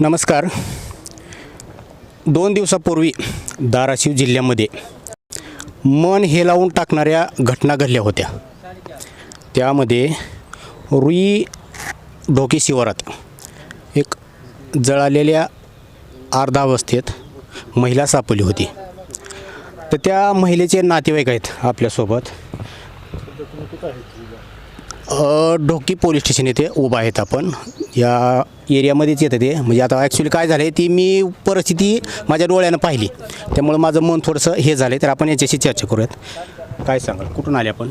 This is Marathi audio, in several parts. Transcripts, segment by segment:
नमस्कार. दोन दिवसापूर्वी धाराशिव जिल्ह्यामध्ये मन हेलावून टाकणाऱ्या घटना घडल्या होत्या. त्यामध्ये रुई ढोकी शिवारात एक जळालेल्या अर्धावस्थेत महिला सापडली होती. तर त्या महिलेचे नातेवाईक आहेत आपल्यासोबत. ढोकी पोलीस स्टेशन येथे उभा आहेत आपण. या एरियामध्येच येतं ते. म्हणजे आता ॲक्च्युली काय झालं आहे ती मी परिस्थिती माझ्या डोळ्यानं पाहिली. त्यामुळे माझं मन थोडंसं हे झालं तर आपण याच्याशी चर्चा करूयात. काय सांगाल? कुठून आले आपण?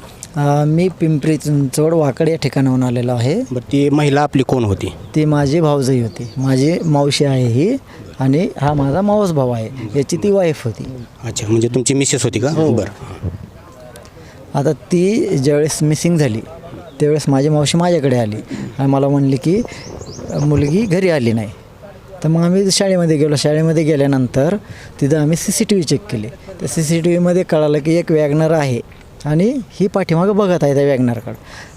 मी पिंपरी चिंचवड वाकड या ठिकाणाहून आलेलो आहे. बरं ती महिला आपली कोण होती? ती माझी भाऊजाई होती. माझी मावशी आहे ही आणि हा माझा मावस भाऊ आहे. याची ती वाईफ होती. अच्छा म्हणजे तुमची मिसेस होती का? बरं. आता ती ज्यावेळेस मिसिंग झाली त्यावेळेस माझी मावशी माझ्याकडे आली. आणि मला म्हणली की मुलगी घरी आली नाही. तर मग आम्ही शाळेमध्ये गेलो. शाळेमध्ये गेल्यानंतर तिथं आम्ही C C T V check केली. त्या सी सी टी व्हीमध्ये कळालं की एक वॅगनर आहे आणि ही पाठीमागं बघत आहे त्या वॅगनरकडं.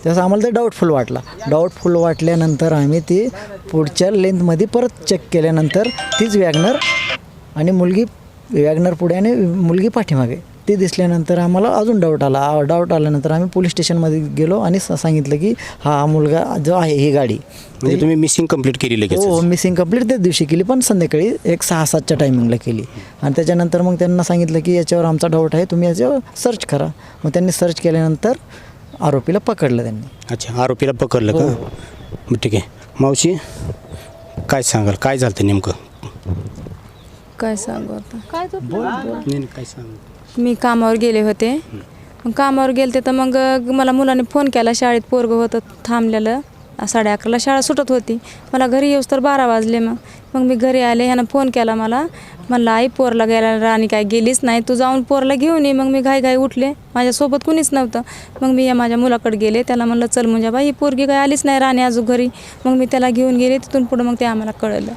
तसं आम्हाला ते डाऊटफुल वाटला. डाऊटफुल वाटल्यानंतर आम्ही ती पुढच्या लेंथमध्ये परत चेक केल्यानंतर तीच वॅगनर आणि मुलगी वॅगनर पुढे आणि मुलगी पाठीमागे. ते दिसल्यानंतर आम्हाला अजून डाऊट आला. डाऊट आल्यानंतर आम्ही पोलीस स्टेशनमध्ये गेलो आणि सांगितलं की हा हा मुलगा जो आहे ही गाडी. म्हणजे तुम्ही मिसिंग कंप्लीट केली लगेच हो मिसिंग कंप्लीट त्याच दिवशी केली पण संध्याकाळी एक सहा सातच्या टायमिंगला केली. आणि त्याच्यानंतर मग त्यांना सांगितलं की याच्यावर आमचा डाऊट आहे तुम्ही याच्यावर सर्च करा. मग त्यांनी सर्च केल्यानंतर आरोपीला पकडलं त्यांनी. अच्छा आरोपीला पकडलं का? बरं ठीक आहे. मावशी काय सांगाल? काय झालं नेमकं? काय सांगू आता? नाही काय सांग? मी कामावर गेले होते. मग कामावर गेलते तर मग मला मुलाने फोन केला शाळेत पोरगं होतं थांबलेलं. साडे अकराला शाळा सुटत होती. मला घरी येऊस तर बारा वाजले मग. मग मी घरी आले ह्यानं फोन केला मला. म्हणलं आई पोरला गेला राणी काय गेलीच नाही. तू जाऊन पोरला घेऊन ये. मग मी घाई घाई उठले. माझ्यासोबत कुणीच नव्हतं. मग मी या माझ्या मुलाकडे गेले. त्याला म्हणलं चल म्हणजे बाई ही पोरगी काय आलीच नाही राणी अजून घरी. मग मी त्याला घेऊन गेले. तिथून पुढं मग ते आम्हाला कळलं.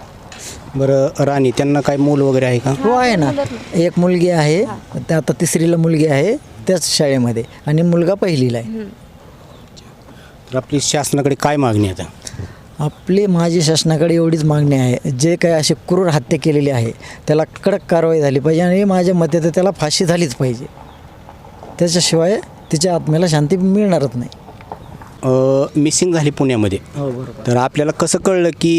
बरं राणी त्यांना काय मूल वगैरे आहे का? हो आहे ना. एक मुलगी आहे त्या आता तिसरीला मुलगी आहे त्याच शाळेमध्ये. आणि मुलगा पहिलीला आहे. तर आपली शासनाकडे काय मागणी आहे आता? आपली माझी शासनाकडे एवढीच मागणी आहे. जे काही असे क्रूर हत्या केलेली आहे त्याला कडक कारवाई झाली पाहिजे आणि माझ्या मते तर त्याला फाशी झालीच पाहिजे. त्याच्याशिवाय तिच्या आत्म्याला शांती मिळणारच नाही. मिसिंग झाली पुण्यामध्ये. हो बरोबर. तर आपल्याला कसं कळलं की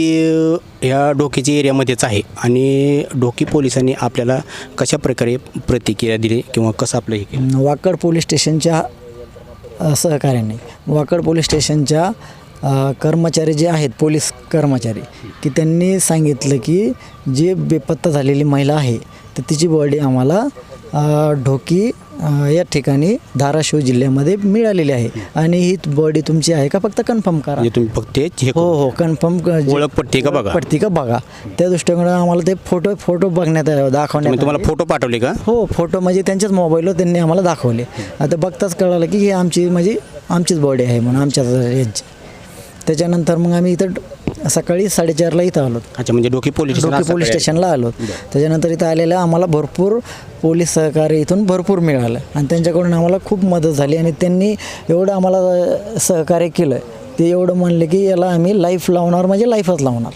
ह्या डोकीच्या एरियामध्येच आहे आणि डोकी पोलिसांनी आपल्याला कशा प्रकारे प्रतिक्रिया दिली किंवा कसं आपलं हे केलं? वाकड पोलीस स्टेशनच्या सहकार्याने. वाकड पोलीस स्टेशनच्या कर्मचारी जे आहेत पोलीस कर्मचारी की त्यांनी सांगितलं की जी बेपत्ता झालेली महिला आहे तर तिची बॉडी आम्हाला ढोकी या ठिकाणी धाराशिव जिल्ह्यामध्ये मिळालेली आहे. आणि ही बॉडी तुमची आहे का? फक्त कन्फर्म करा. तुम्ही फक्त हे हे हो कन्फर्म ओळख पटते का बघा? पडती का बघा? त्या दृष्टीकडे आम्हाला ते फोटो फोटो बघण्यात दाखवण्यात तुम्ही तुम्हाला. फोटो पाठवले का? हो फोटो म्हणजे त्यांच्याच मोबाईलवर त्यांनी आम्हाला दाखवले. आता बघताच कळालं की ही आमची म्हणजे आमचीच बॉडी आहे म्हणून आमच्याच यांची त्याच्यानंतर मग आम्ही इथं सकाळी साडेचारला इथं आलो. अच्छा म्हणजे डोकी पोलीस डोकी पोलीस? स्टेशनला आलो. त्याच्यानंतर इथं आलेलं आम्हाला भरपूर पोलीस सहकार्य इथून भरपूर मिळालं. आणि त्यांच्याकडून आम्हाला खूप मदत झाली आणि त्यांनी एवढं आम्हाला सहकार्य केलं. ते एवढं म्हणले की याला आम्ही लाईफ लावणार म्हणजे लाईफच लावणार.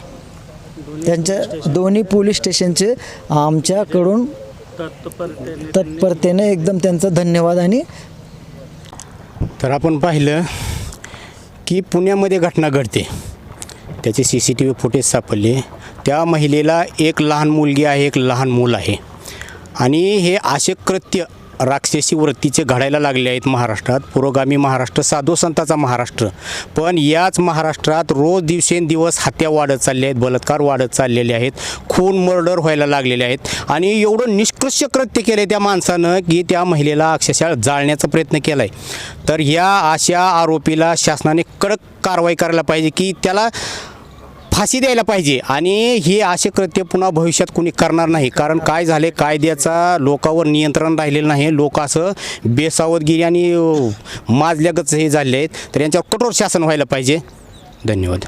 त्यांच्या दोन्ही पोलीस स्टेशनचे आमच्याकडून तत्परतेने एकदम त्यांचा धन्यवाद आणि तर आपण पाहिलं की पुण्यामध्ये घटना घडते. त्याचे C C T V footage सापडले. त्या महिलेला एक लहान मुलगी आहे एक लहान मूल आहे. आणि हे असे कृत्य राक्षसी वृत्तीचे घडायला लागले आहेत महाराष्ट्रात. पुरोगामी महाराष्ट्र साधू संताचा महाराष्ट्र. पण याच महाराष्ट्रात रोज दिवसेंदिवस हत्या वाढत चालल्या आहेत बलात्कार वाढत चाललेले आहेत खून मर्डर व्हायला लागलेले आहेत आणि एवढं निष्कृष्य कृत्य केलं आहे त्या माणसानं की त्या महिलेला अक्षरशः जाळण्याचा प्रयत्न केला आहे तर या अशा आरोपीला शासनाने कडक कारवाई करायला पाहिजे की त्याला फाशी द्यायला पाहिजे. आणि हे असे कृत्य पुन्हा भविष्यात कुणी करणार नाही. कारण काय झाले कायद्याचा लोकांवर नियंत्रण राहिलेलं नाही. लोक असं बेसावधगिरी आणि माजल्यागत हे झाले आहेत. तर यांच्यावर कठोर शासन व्हायला पाहिजे. धन्यवाद.